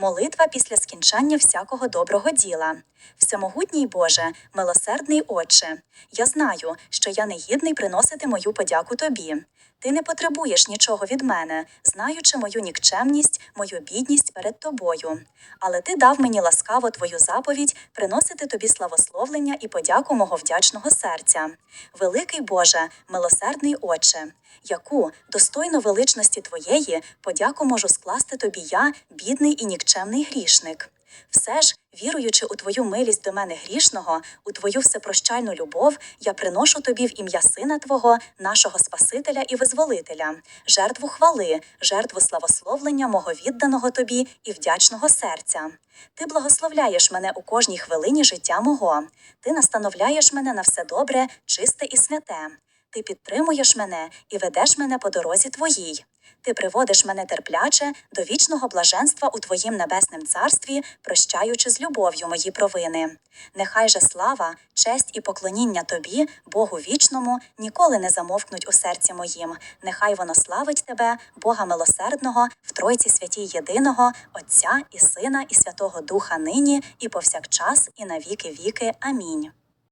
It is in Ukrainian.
Молитва після скінчання всякого доброго діла. Всемогутній Боже, милосердний Отче, я знаю, що я не гідний приносити мою подяку тобі. Ти не потребуєш нічого від мене, знаючи мою нікчемність, мою бідність перед тобою. Але ти дав мені ласкаво твою заповідь приносити тобі славословлення і подяку мого вдячного серця. Великий Боже, милосердний Отче, яку достойно величності твоєї подяку можу скласти тобі я, бідний і нікчемний грішник. Все ж, віруючи у твою милість до мене грішного, у твою всепрощальну любов, я приношу тобі в ім'я Сина Твого, нашого Спасителя і Визволителя, жертву хвали, жертву славословлення мого відданого тобі і вдячного серця. Ти благословляєш мене у кожній хвилині життя мого. Ти настановляєш мене на все добре, чисте і святе. Ти підтримуєш мене і ведеш мене по дорозі твоїй. Ти приводиш мене терпляче до вічного блаженства у Твоїм небесним царстві, прощаючи з любов'ю мої провини. Нехай же слава, честь і поклоніння Тобі, Богу вічному, ніколи не замовкнуть у серці моїм. Нехай воно славить Тебе, Бога милосердного, в Тройці святій єдиного, Отця і Сина і Святого Духа нині, і повсякчас, і на віки віки. Амінь.